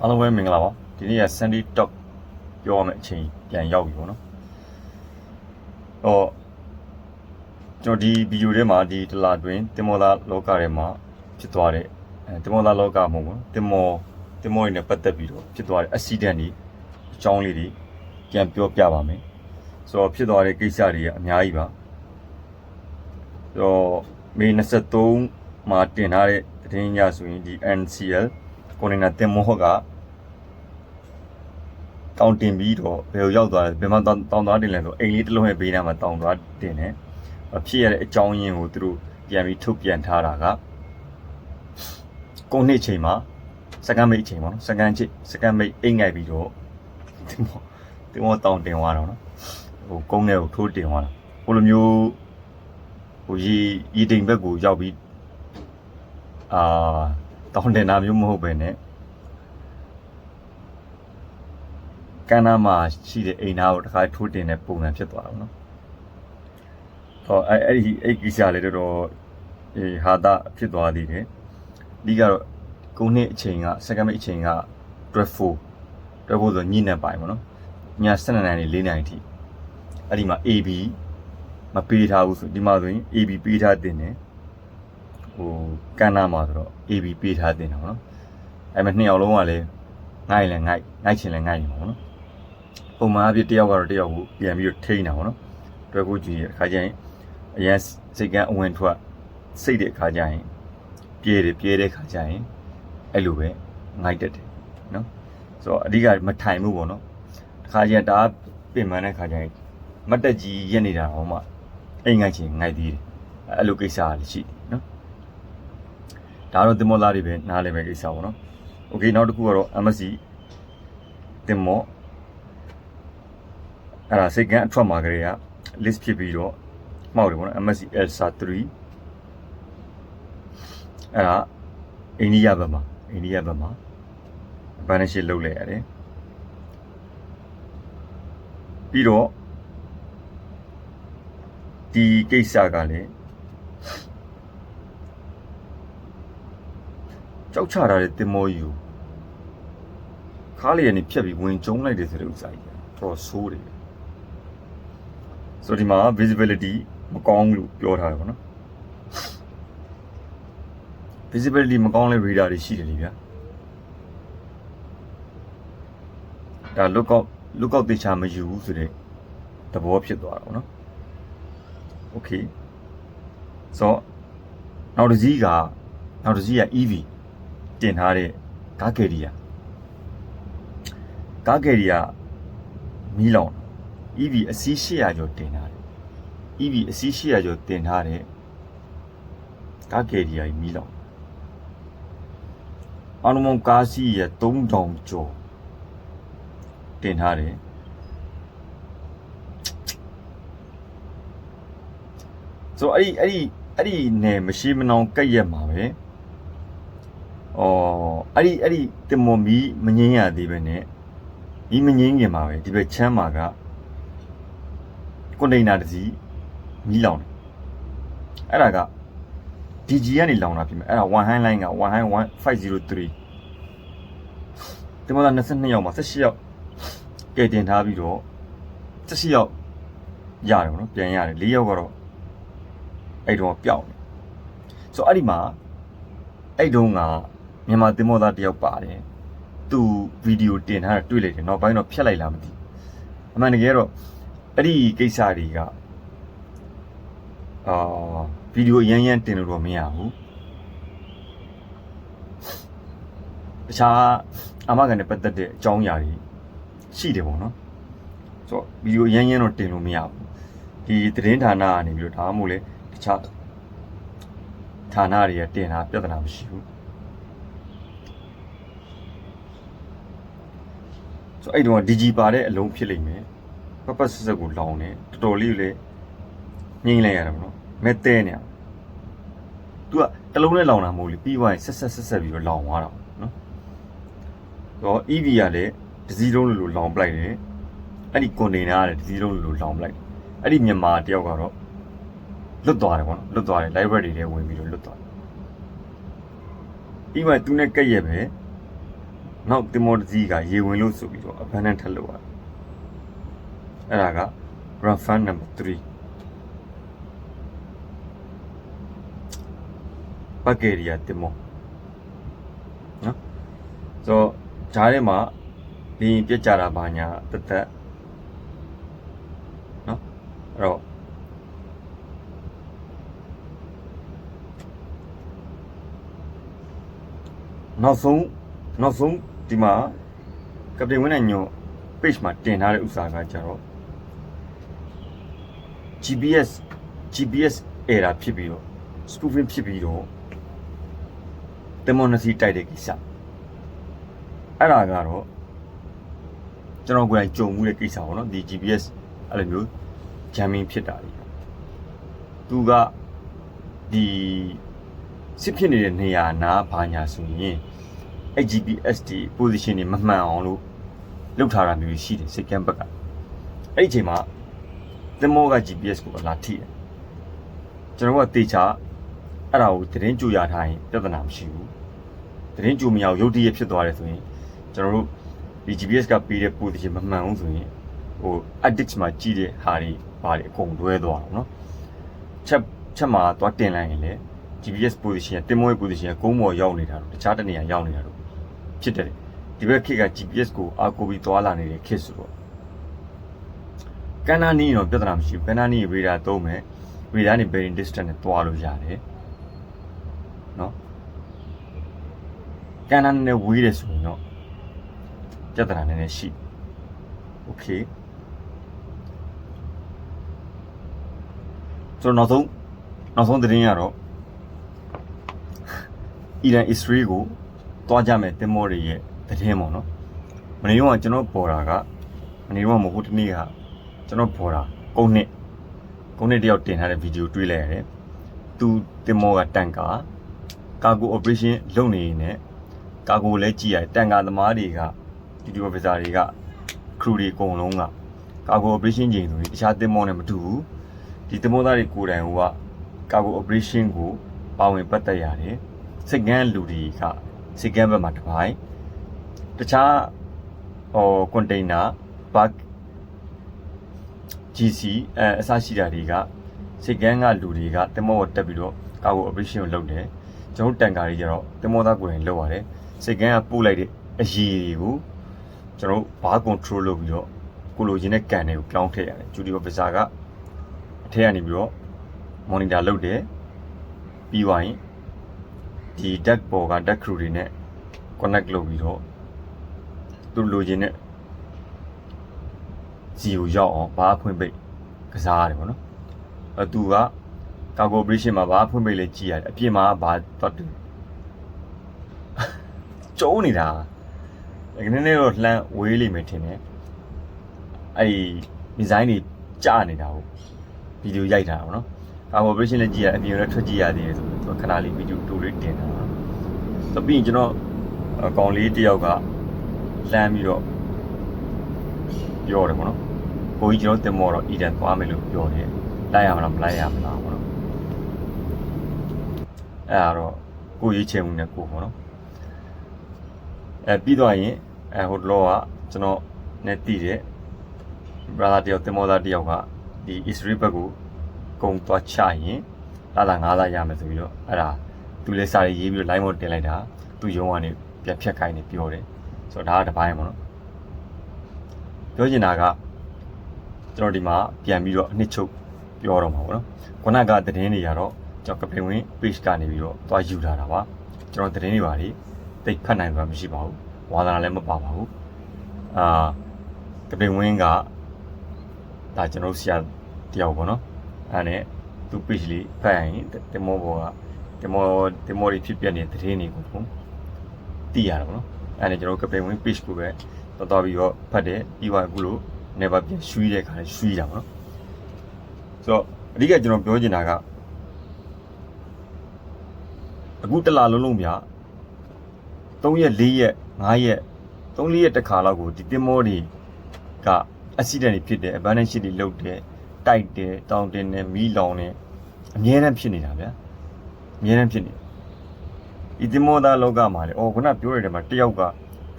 အားလုံးပဲမင်္ဂလာပါဒီနေ့က Sandy Talk ပြောရမယ့်အချိန်ပြန်ရောက်ပြီပေါ့နော်ဟောကျွန်တော်ဒီဗီဒီယိုထဲမှာဒီတလာတွင်တင်မောသားလောကထဲမှာဖြစ်သွားတဲ့အဲတင်မောသားလောကမဟုတ်ဘူးတင်မောတင်မောတွေနဲ့ပတ်သက်ပြီးတော့ဖြစ်သွားတဲ့ accident တွေအကြောင်းလေးတွေပြန်ပြောပြပါမယ်ဆိုတော့ဖြစ်သွားတဲ့ကိစ္စတွေကအများကြီးပါဆိုတော့မေ23မှာတင်ထားတဲ့သတင်းညဆိုရင်ဒီ NCL ကိုနေနာတင်မောကတောင်းတင်ပြီးတော့ဘယ်ကိုရောက်သွားလဲဘယ်မှာတောင်းတောင်းသွားတင်လဲဆိုအိမ်လေးတစ်လုံးရဲ့ဘေးနားမှာတောင်းသွားတင်တယ်အဖြစ်ရတဲ့အကြောင်းရင်းကိုသူတို့ပြန်ပြီးထုတ်ပြန်ထားတာကကိုနှစ်ချိန်မှာစကန်မိတ်ချိန်ပေါ့နော်စကန်ချစ်စကန်မိတ်အိမ်ငိုက်ပြီးတော့တင်မောတင်မောတောင်းတင်သွားတော့နော်ဟိုကုန်းထဲကိုထိုးတင်သွားတာဟိုလိုမျိုးဟိုရီရီတိမ်ဘက်ကိုရောက်ပြီးအာ တောင်းတင်တာမျိုးမဟုတ်ပဲねကန္နာမှာရှိတဲ့အိမ်သားကိုတစ်ခါထိုးတင်တဲ့ပုံစံဖြစ်သွားတော့နော်ဟောအဲ့အဲ့ဒီအဲ့ကိစ္စလေးတော်တော်အေးဟာတာဖြစ်သွားသေးတယ်ဒီကတော့ကုန်းနှစ်အချိန်ကစက္ကန့်မိတ်အချိန်က12 12ဆိုညနေပိုင်းပေါ့နော်ည7နာရီ4နာရီထိအဲ့ဒီမှာ AB မပေးထားဘူးဆိုဒီမှာဆိုရင် AB ပေးထားတင်တယ်ဟို ကန္နာမှာဆိုတော့ AB ပေးထားတင်တယ်ပေါ့နော်အဲ့မှာနှစ်ယောက်လုံးကလည်းငိုက်လည်းငိုက်ငိုက်ချင်လည်းငိုက်နေမှာပေါ့နော်ပုံမှန်အဖြစ်တယောက်ကတော့တယောက်ကိုပြန်ပြီးတော့ထိန်းတာပေါ့နော်တွဲကိုကြည့်ရအခါကျရင်အရင်စိတ်ကအဝင်ထွက်စိတ်တဲ့အခါကျရင်ပြေးတယ်ပြေးတဲ့အခါကျရင်အဲ့လိုပဲငိုက်တတ်တယ်နော်ဆိုတော့အဓိကမထိုင်မှုပေါ့နော်တစ်ခါကျရင်ဒါပင်ပန်းတဲ့အခါကျရင်မတ်တက်ကြီးရက်နေတာဟောမှအိမ်ငိုက်ချင်ငိုက်သေးတယ်အဲ့လိုကိစ္စလည်းရှိတယ်နော် ဒါတော့တင်မောသားတွေပဲနားလည်မဲ့ကိစ္စပေါ့နော်โอเคနောက်တစ်ခုကတော့ MSC တင်မောအဲ့ဒါစိတ်ကန်းအထွက်မှာကလေးက list ဖြစ်ပြီးတော့မှောက်တယ်ပေါ့နော် MSC ELSA 3အဲ့ဒါအိန္ဒိယဘက်မှာအိန္ဒိယဘက်မှာဘန်နရှိလုပ်လိုက်ရတယ်ပြီးတော့ဒီကိစ္စကလည်း ကြောက်ချတာတဲ့တင်မောယူခါးလေးကနေဖြတ်ပြီးဝင်ကျုံလိုက်တယ်ဆိုတဲ့ဥစ္စာကြီးတော်ဆိုးတယ်ဆိုတော့ဒီမှာ visibility မကောင်းဘူးလို့ပြောထားတယ်ပေါ့နော် visibility မကောင်းတဲ့ radar တွေရှိတယ်လေဗျာဒါ lookout lookout တေချာမယူဘူးဆိုတဲ့သဘောဖြစ်သွားတာပေါ့နော် okay ဆိုတော့နောက်တစ်စီးကနောက်တစ်စီးက EV တင်ထားတဲ့ကားကယ်ရီယာကားကယ်ရီယာမီးလောင် EV အစီး800ကျော်တင်ထားတယ် EV အစီး800ကျော်တင်ထားတဲ့ကားကယ်ရီယာကြီးမီးလောင်အနုမန်ကားစီးရ3000ကျော်တင်ထားတယ်ဆိုတော့အဲ့ဒီအဲ့ဒီအဲ့ဒီနယ်မရှိမနောင်ကက်ရက်မှာပဲ အော်အဲ့ဒီအဲ့ဒီတင်မော်မီမငင်းရသေးပဲနဲ့ဒီမငင်းခင်မှာပဲဒီဘက်ချမ်းမှာကကွန်တိန်နာတစ်စီးမီးလောင်တယ်အဲ့ဒါက DG ကနေလောင်တာဖြစ်မယ်အဲ့ဒါ1 hand line က1 hand 1503ဒီမှာ22ယောက်မှာ18ယောက်ကဲတင်ထားပြီးတော့18ယောက်ရတယ်ဗောနော်ပြန်ရတယ်4ယောက်ကတော့အဲ့တော့ပျောက်နေဆိုတော့အဲ့ဒီမှာအဲ့တုန်းက မြန်မာတင်မောသားတယောက်ပါတယ်သူဗီဒီယိုတင်ထားတာတွေ့လိုက်တယ်နောက်ပိုင်းတော့ဖြတ်လိုက်လားမသိဘူးအမှန်တကယ်တော့အဲ့ဒီကိစ္စတွေကအာဗီဒီယိုရမ်းရမ်းတင်လို့တော့မရဘူးတခြားအမကန်နဲ့ပတ်သက်တဲ့အကြောင်းအရာတွေရှိတယ်ပေါ့နော်ဆိုတော့ဗီဒီယိုရမ်းရမ်းတော့တင်လို့မရဘူးဒီသတင်းဌာနကနေပြီးတော့ဒါမှမဟုတ်လေတခြားဌာနတွေကတင်တာပြဿနာမရှိဘူး ဆိုအဲ့တော့ DG ပါတဲ့အလုံးဖြစ်လိမ့်မယ်ပပဆက်ဆက်ကိုလောင်တယ်တော်တော်လေးလည်းငိမ့်လိုက်ရတာပေါ့နော်မဲတဲနေရသူကတလုံးနဲ့လောင်တာမဟုတ်လေပြီးသွားရင်ဆက်ဆက်ဆက်ဆက်ပြီးတော့လောင်သွားတာပေါ့နော်တော့ EV ကလည်းဒစီလုံးလိုလိုလောင်ပလိုက်တယ်အဲ့ဒီကွန်တိန်နာကလည်းဒစီလုံးလိုလိုလောင်ပလိုက်အဲ့ဒီမြန်မာတယောက်ကတော့လွတ်သွားတယ်ပေါ့နော်လွတ်သွားတယ် library တွေဝင်ပြီးတော့လွတ်သွားတယ်ပြီးမှသူနဲ့ကက်ရက်ပဲ နောက်တင်မောတစ်စီးကရေဝင်လို့ဆိုပြီးတော့ abandon ထက်လို့ရတယ်အဲ့ဒါက rafan number 3ဘဂေရီယာတင်မောနော်ဆိုတော့ဂျားထဲမှာဒီပြက်ကြတာဘာညာတက်တက်နော်အဲ့တော့နောက်ဆုံးနောက်ဆုံး ဒီမှာကပတိန်ဝင်းနိုင်ညို page မှာတင်ထားတဲ့ဥစ္စာကကြတော့ GPS GPS error ဖြစ်ပြီးတော့ spoofing ဖြစ်ပြီးတော့ demoncy တိုက်တဲ့ကိစ္စအဲ့ဒါကတော့ကျွန်တော်ကိုယ်တိုင်ကြုံမှုတဲ့ကိစ္စပေါ့နော်ဒီ GPS အဲ့လိုမျိုး jamming ဖြစ်တာလေသူကဒီစစ်ဖြစ်နေတဲ့နေရာနားဘာညာဆိုရင် အဲ့ GPS ဒီ position တွေမမှန်အောင်လို့လုပ်ထားတာမျိုးရှိတယ်စိတ်ကမ်းဘက်ကအဲ့ဒီအချိန်မှာသင်္ဘောက GPS ကိုလာထိတယ်ကျွန်တော်ကတေချာအဲ့ဒါကိုသတင်းကြိုရထားရင်ပြဿနာမရှိဘူးသတင်းကြိုမရအောင်ရုတ်တရက်ဖြစ်သွားတယ်ဆိုရင်ကျွန်တော်တို့ဒီ GPS ကပေးတဲ့ position မမှန်ဘူးဆိုရင်ဟို addict မှာကြည့်တဲ့ဟာတွေဘာတွေအကုန်တွဲသွားအောင်နော်ချက်ချက်မှာသွားတင်လိုက်ရင်လေ GPS position ကတင်မောရဲ့ position ကကုန်းပေါ်ရောက်နေတာတော့တခြားတနေရာရောက်နေတာတော့ ဖြစ်တယ်ဒီဘက်ခေတ်က GPS ကိုအာကိုပြီးသွားလာနေတဲ့ခေတ်ဆိုတော့ကန်နာနီတော့ပြဿနာမရှိဘူးကန်နာနီရေဒါသုံးမယ်ရေဒါနေ bearing distance နဲ့သွားလို့ရတယ်နော်ကန်နာနဲ့ဝေးတယ်ဆိုရင်တော့ပြဿနာနည်းနည်းရှိโอเคကျွန်တော်နောက်ဆုံးနောက်ဆုံးသတင်းရတော့အီရန်အစ္စရေးကို တွားကြမယ်တင်မောတွေရဲ့သတင်းပေါ့နော်မနေ့ကကျွန်တော်ပေါ်တာကမနေ့ကမဟုတ်တနေ့ကကျွန်တော်ပေါ်တာကုန်းနှစ်ကုန်းနှစ်တယောက်တင်ထားတဲ့ဗီဒီယိုတွေ့လိုက်ရတယ်သူတင်မောကတန်ကာကာဂို operation လုပ်နေနေကာဂိုလည်းကြည့်ရတယ်တန်ကာသမားတွေကဒီဒီ officer တွေက crew တွေအကုန်လုံးကကာဂို operation ချိန်ဆိုရင်တခြားတင်မောနဲ့မတူဘူးဒီတင်မောသားတွေကိုယ်တိုင်ကကာဂို operation ကိုပါဝင်ပတ်သက်ရတယ်စိတ်ကန်းလူတွေက စိတ်ကန်းဘက်မှာတစ်ပိုင်းတခြားဟိုကွန်တိန်နာဘတ် GC အဲအစရှိတာတွေကစိတ်ကန်းကလူတွေကတင်မောကိုတက်ပြီးတော့ကာကို operation ကိုလုပ်တယ်ကျွန်တော်တန်ကာတွေကျတော့တင်မောသားကိုယ်တိုင်လုပ်ရတယ်စိတ်ကန်းကပို့လိုက်တဲ့အရေးတွေကိုကျွန်တော်ဘာ control လုပ်ပြီးတော့ကိုလိုချင်တဲ့ကန်တွေကိုပြောင်းထည့်ရတယ်ဂျူဒီယိုဖီဆာကအထက်ကနေပြီးတော့ monitor လုပ်တယ်ပြီးသွားရင် ဒီ deck ပေါ်က deck crew တွေနဲ့ connect လုပ်ပြီးတော့သူလိုချင်တဲ့စီကိုရောက်အောင်ဘာဖွင့်ပိတ်ကစားရတယ်ပေါ့နော်အဲသူကကာကို operation မှာဘာဖွင့်ပိတ်လဲကြည့်ရတယ်အပြင်မှာဘာတော့တူကျုံးနေတာဒီနေ့နေ့တော့လှမ်းဝေးလိမ့်မယ်ထင်တယ်အဲ့ဒီဒီဇိုင်းတွေကြာနေတာဟုတ်ဗီဒီယိုရိုက်တာပေါ့နော်ကာကို operation လည်းကြည့်ရအပြင်လည်းထွက်ကြည့်ရသေးတယ်ဆို တော့ခဏလေးဗီဒီယိုတူလေးတင်တာဆိုပြီးရင်ကျွန်တော်အကောင်လေးတယောက်ကလမ်းပြီးတော့ပြောတယ်ပေါ့နော်။ကိုကြီးကျွန်တော်တင်မော်တော့အီဒန်သွားမယ်လို့ပြောတယ်။လိုက်ရမလားမလိုက်ရမလားပေါ့နော်။အဲ့ဒါတော့ကိုရေးချင်မှုနဲ့ကိုပေါ့နော်။အဲပြီးတော့ရင်အဲဟိုလောကကျွန်တော်နဲ့တည်တဲ့ brother တယောက်တင်မော်သားတယောက်ကဒီ Israel ဘက်ကိုကုံသွားချရင် လာလာငါးလာရမယ်ဆိုပြီးတော့အဲ့ဒါသူလည်းစာရေးပြီးတော့ line မတင်လိုက်တာသူရုံးကနေပြန်ဖြတ်ခိုင်းနေပြောတယ်ဆိုတော့ဒါကတစ်ပိုင်းပေါ့နော်ပြောချင်တာကကျွန်တော်ဒီမှာပြန်ပြီးတော့အနှစ်ချုပ်ပြောတော့မှာပေါ့နော်ခုနကသတင်းတွေကတော့ကျွန်တော်ကပင်ဝင် page ကနေပြီးတော့သွားယူလာတာပါကျွန်တော်သတင်းတွေပါလေတိတ်ဖတ်နိုင်မှာမရှိပါဘူးဝါသနာလည်းမပါပါဘူးအာကပင်ဝင်ကဒါကျွန်တော်ဆရာတယောက်ပေါ့နော်အဲ့နဲ့ သူ page လေးဖတ်ရင်တင်မောဘောကတင်မောတင်မောတွေဖြစ်ပြနေတဲ့သတင်းတွေကိုပုံသိရတာပေါ့နော်အဲ့ဒါကျွန်တော်ကပင်ဝင် page ကိုပဲတော်တော်ပြီးတော့ဖတ်တယ်ပြီးသွားအခုလို့ never ပြန်ရွှီးတဲ့ခါလဲရွှီးတာပေါ့နော်ဆိုတော့အဓိကကျွန်တော်ပြောချင်တာကအခုတစ်လားလုံးလုံးပြ3ရက်4ရက်5ရက်3 4ရက်တစ်ခါလောက်ကိုဒီတင်မောတွေကအက်ဆီဒန့်တွေဖြစ်တယ် abandon shit တွေလုပ်တယ် တိုက်တယ်တောင်းတင်တယ်မီးလောင်တယ်အများအားဖြစ်နေတာဗျာအများအားဖြစ်နေဒီတင်မောသားလောကမှာလေအော်ခုနပြောရတဲ့မှာတယောက်က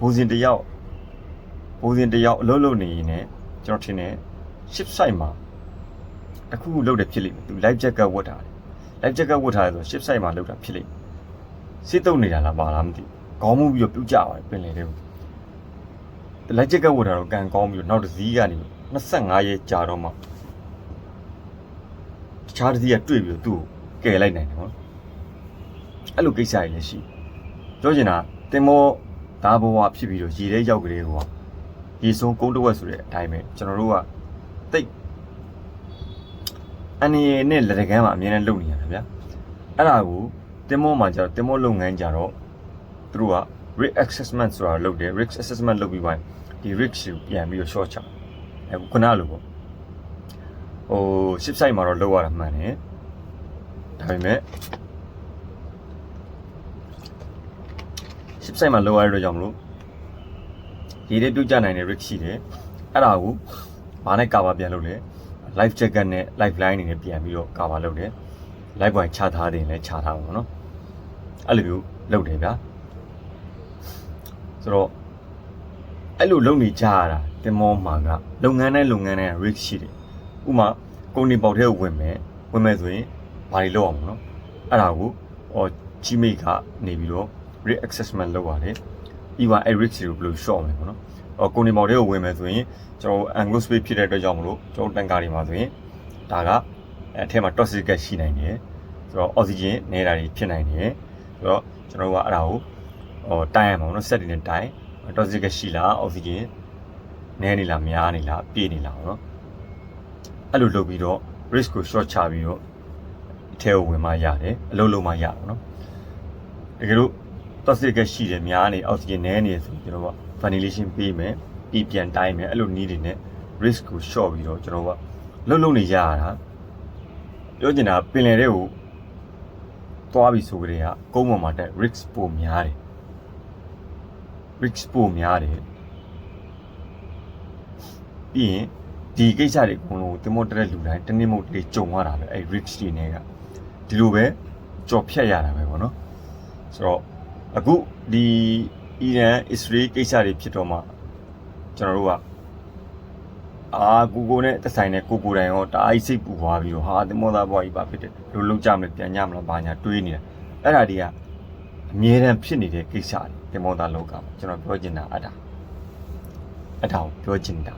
ဘိုးစဉ်တစ်ယောက်ဘိုးစဉ်တစ်ယောက်အလုပ်လုပ်နေရင်ねကျွန်တော်ထင်တယ် ship site မှာတစ်ခုခုလုပ်တယ်ဖြစ်လိမ့်မယ်သူ live jacket ဝတ်ထားတယ် live jacket ဝတ်ထားတယ်ဆို ship site မှာလုပ်တာဖြစ်လိမ့်မယ်စစ်တုံနေတာလားပါလားမသိဘူးခေါင်းမှုပြီးတော့ပြုတ်ကြပါတယ်ပင်လယ်ထဲကို live jacket ဝတ်ထားတော့ကန်ကောင်းပြီးတော့နောက်တစ်စီးကနေ25ရက်ကြာတော့မှတ ခြားတစ်စီးကတွေ့ပြီးတော့သူ့ကိုကယ်လိုက်နိုင်တယ်နော်အဲ့လိုကိစ္စကြီးလည်းရှိပြောချင်တာတင်မောသားဘဝဖြစ်ပြီးတော့ရေထဲရောက်ကလေးဟိုရေဆုံးကုန်းတဝက်ဆိုတဲ့အတိုင်းပဲကျွန်တော်တို့ကတိတ်အနေနဲ့လက်တကမ်းမှာအမြဲတမ်းလုပ်နေရတာဗျာအဲ့ဒါကိုတင်မောမှာကျတော့တင်မောလုပ်ငန်းကြတော့သူတို့က risk assessment ဆိုတာလုပ်တယ် risk assessment လုပ်ပြီးပိုင်းဒီ risk ကိုပြန်ပြီးတော့ short ချအဲခုနလိုပေါ့ ဟို ship site မှာတော့လောက်ရတာမှန်တယ်ဒါပေမဲ့ ship site မှာလောက်ရတဲ့အတွက်ကြောင့်မလို့ရေထဲပြုတ်ကျနိုင်တဲ့ risk ရှိတယ်အဲ့ဒါကိုဘာနဲ့ cover ပြန်လုပ်လဲ life jacket နဲ့ life line တွေနဲ့ပြန်ပြီးတော့ cover လုပ်တယ် life boy ချထားတယ်လည်းချထားပါဘောနော်အဲ့လိုမျိုးလုပ်တယ်ဗျာဆိုတော့အဲ့လိုလုပ်နေကြရတာတင်မောမှာကလုပ်ငန်းတိုင်းလုပ်ငန်းတိုင်း risk ရှိတယ် ဥပမာကုန်တင်ပေါက်ထဲကိုဝင်မယ်ဝင်မယ်ဆိုရင်ဘာတွေလုပ်အောင်မလဲနော်အဲ့ဒါကိုဟော Gmail ကနေပြီးတော့ risk assessment လုပ်ရတယ်။ဤပါအဲ့ risk တွေကိုဘယ်လို short မလဲပေါ့နော်။အော်ကိုနေမော်တွေကိုဝင်မယ်ဆိုရင်ကျွန်တော် anglo space ဖြစ်တဲ့အတွက်ကြောင့်မလို့ကျွန်တော်တန်ကာတွေမှာဆိုရင်ဒါကအဲအထက်မှာ toxic gas ရှိနိုင်တယ်။ဆိုတော့ oxygen နေတာတွေဖြစ်နိုင်တယ်။ဆိုတော့ကျွန်တော်ကအဲ့ဒါကိုဟောတိုင်းရမှာပေါ့နော် set တွေနဲ့တိုင်း toxic gas ရှိလား oxygen နဲနေလားများနေလားပြည့်နေလားပေါ့နော်။ အဲ့လိုလုပ်ပြီးတော့ risk ကို short ချပြီးတော့အထဲကိုဝင်မှရတယ်အလုပ်လုပ်မှရပါတော့။တကယ်လို့ toxic gas ရှိတယ်များနေအောက်ဆီဂျင်နည်းနေဆိုကျွန်တော်က ventilation ပေးမယ်ပြီးပြန်တိုင်းမယ်အဲ့လိုနည်းတွေနဲ့ risk ကို short ပြီးတော့ကျွန်တော်ကလှုပ်လှုပ်နေကြရတာပြောချင်တာပင်လယ်တွေကိုသွားပြီဆိုကြတဲ့ကကုန်းပေါ်မှာတက် risk ပိုများတယ် risk ပိုများတယ်ပြီးရင် ဒီကိစ္စတွေအကုန်လုံးတင်မောတက်တဲ့လူတိုင်းတနေ့မို့တနေ့ကြုံရတာပဲအဲ့ risk တွေနဲ့ကဒီလိုပဲကြော်ဖြတ်ရတာပဲပေါ့နော်ဆိုတော့အခုဒီအီရန်အစ္စရေးကိစ္စတွေဖြစ်တော့မှကျွန်တော်တို့ကအာကိုကိုနဲ့တက်ဆိုင်နဲ့ကိုကိုတိုင်ရောတအားကြီးစိတ်ပူသွားပြီးတော့ဟာသမောသားဘွားကြီးပါဖြစ်တယ်လို့လုံးကြမလဲပြန်ကြမလားဘာညာတွေးနေတာအဲ့ဒါတွေကအမြဲတမ်းဖြစ်နေတဲ့ကိစ္စတွေသမောသားလောကမှာကျွန်တော်ပြောချင်တာအဲ့ဒါအဲ့ဒါကိုပြောချင်တာ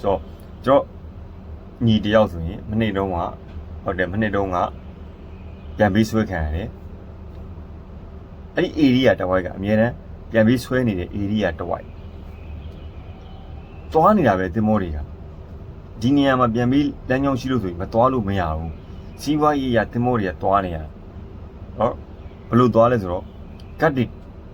ဆိုတော့ ကျွန်တော်ညီတယောက်ဆိုရင်မနေ့တုန်းကဟုတ်တယ်မနေ့တုန်းကပြန်ပြီးဆွဲခံရတယ်အဲ့ဒီ area တဝိုက်ကအမြဲတမ်းပြန်ပြီးဆွဲနေတဲ့ area တဝိုက်သွားနေတာပဲတင်မောတွေကဒီနေရာမှာပြန်ပြီးလမ်းကြောင်းရှိလို့ဆိုရင်မသွားလို့မရဘူးစီးပွားရေးရတင်မောတွေကသွားနေရဟောဘယ်လိုသွားလဲဆိုတော့ကတ်တွေ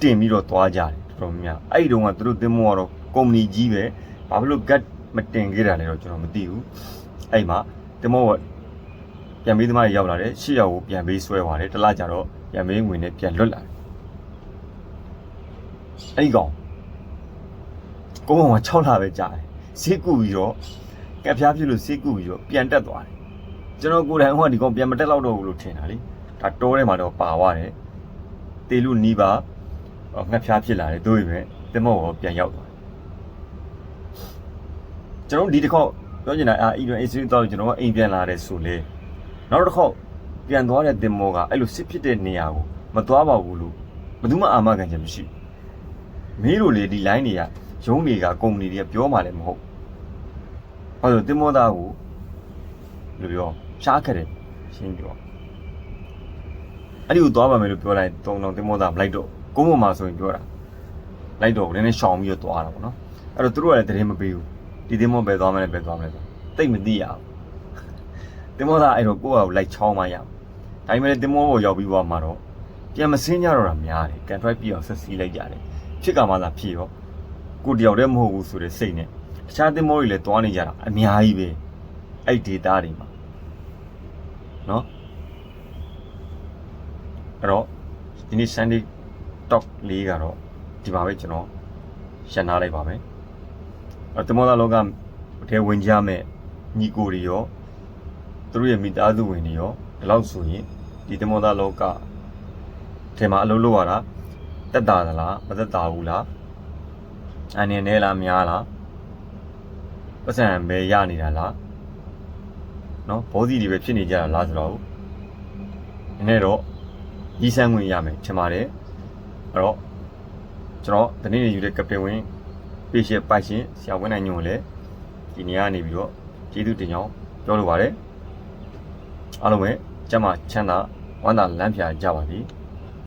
တင်ပြီးတော့သွားကြတယ်တော်တော်များများအဲ့ဒီတုန်းကသူတို့တင်မောကတော့ကုမ္ပဏီကြီးပဲဘာဖြစ်လို့ကတ် မတင်ခဲ့တာလဲတော့ကျွန်တော်မသိဘူးအဲ့မှာတင်မောကပြန်ပြီးသမားတွေရောက်လာတယ်ရှေ့ရောက်ကိုပြန်ပြီးဆွဲသွားတယ်တလားကြတော့ပြန်ပြီးငွေနဲ့ပြန်လွတ်လာတယ်အဲ့ဒီကောင်ကိုကောင်က6လပဲကြာတယ်ဈေးကူပြီးတော့ကက်ဖျားဖြစ်လို့ဈေးကူပြီးတော့ပြန်တက်သွားတယ်ကျွန်တော်ကိုယ်တိုင်ဟိုကဒီကောင်ပြန်မတက်တော့ဘူးလို့ထင်တာလေဒါတိုးထဲမှာတော့ပါသွားတယ်တေလူနီးပါငှက်ဖျားဖြစ်လာတယ်တို့ရင်ပဲတင်မောကပြန်ရောက်သွားတယ် ကျွန်တော်ဒီတစ်ခေါက်ပြောချင်တာအာအီရန်အစ္စရေးတော့ကျွန်တော်ကအိမ်ပြန်လာတယ်ဆိုလေနောက်တစ်ခေါက်ပြန်သွားတဲ့တင်မောကအဲ့လိုစစ်ဖြစ်တဲ့နေရာကိုမသွားပါဘူးလို့ဘယ်သူမှအာမခံချက်မရှိဘူးမင်းတို့လေဒီ line တွေကရုံးတွေကကုမ္ပဏီတွေကပြောမှလည်းမဟုတ်ဘာလို့တင်မောသားကိုလို့ပြောရှားခဲ့တယ်ရှင်းပြောအဲ့ဒီကိုသွားပါမယ်လို့ပြောလိုက်တုံတုံတင်မောသားမလိုက်တော့ကုန်းပေါ်မှာဆိုရင်ပြောတာလိုက်တော့နည်းနည်းရှောင်ပြီးတော့သွားတာပေါ့နော်အဲ့တော့သူတို့ကလည်းတရင်မပေးဘူး ဒီတင်မောပဲသွားမယ်ပဲသွားမယ်ဆိုတိတ်မသိရဘူးတင်မောသားအဲ့တော့ကိုယ့်ဟာကိုလိုက်ချောင်းမှရအောင်ဒါပေမဲ့တင်မောပေါ်ရောက်ပြီးသွားမှာတော့ပြန်မစင်းကြတော့တာများတယ်ကန်ထရိုက်ပြီးအောင်ဆက်စီးလိုက်ကြတယ်ဖြစ်ကမှသာဖြစ်ရောကိုတယောက်တည်းမဟုတ်ဘူးဆိုတဲ့စိတ်နဲ့တခြားသင်္ဘောတွေလည်းတွားနေကြတာအများကြီးပဲအဲ့ဒေတာတွေမှာနော်အဲ့တော့ဒီနေ့ Sunday Talk လေးကတော့ဒီမှာပဲကျွန်တော်ရှင်းထားလိုက်ပါမယ်အဲ့ တမောလာလောကထဲဝင်ကြမဲ့ညီကိုတွေရောသူတို့ရဲ့မိသားစုဝင်တွေရောဒီလောက်ဆိုရင်ဒီတမောလာလောကထဲမှာအလုပ်လုပ်ရတာတက်တာသလားမတက်တာဘူးလားအနေနဲ့လားများလားပတ်စံပဲရနေတာလားနော်ဘောစီတွေပဲဖြစ်နေကြတာလားဆိုတော့နည်းနည်းတော့ရီးစမ်းဝင်ရမယ်ချင်ပါတယ်အဲ့တော့ကျွန်တော်တနေ့နေ့ယူတဲ့ကပတင်ဝင် ပေရှယ်ပိုက်ရှင်ဆရာဝန်နိုင်ညွန့်ကိုလည်းဒီနေရာကနေပြီးတော့ကျေးဇူးတင်ကြောင်းပြောလိုပါတယ်အားလုံးပဲကျမ်းမာချမ်းသာဝမ်းသာလမ်းပြကြပါသည်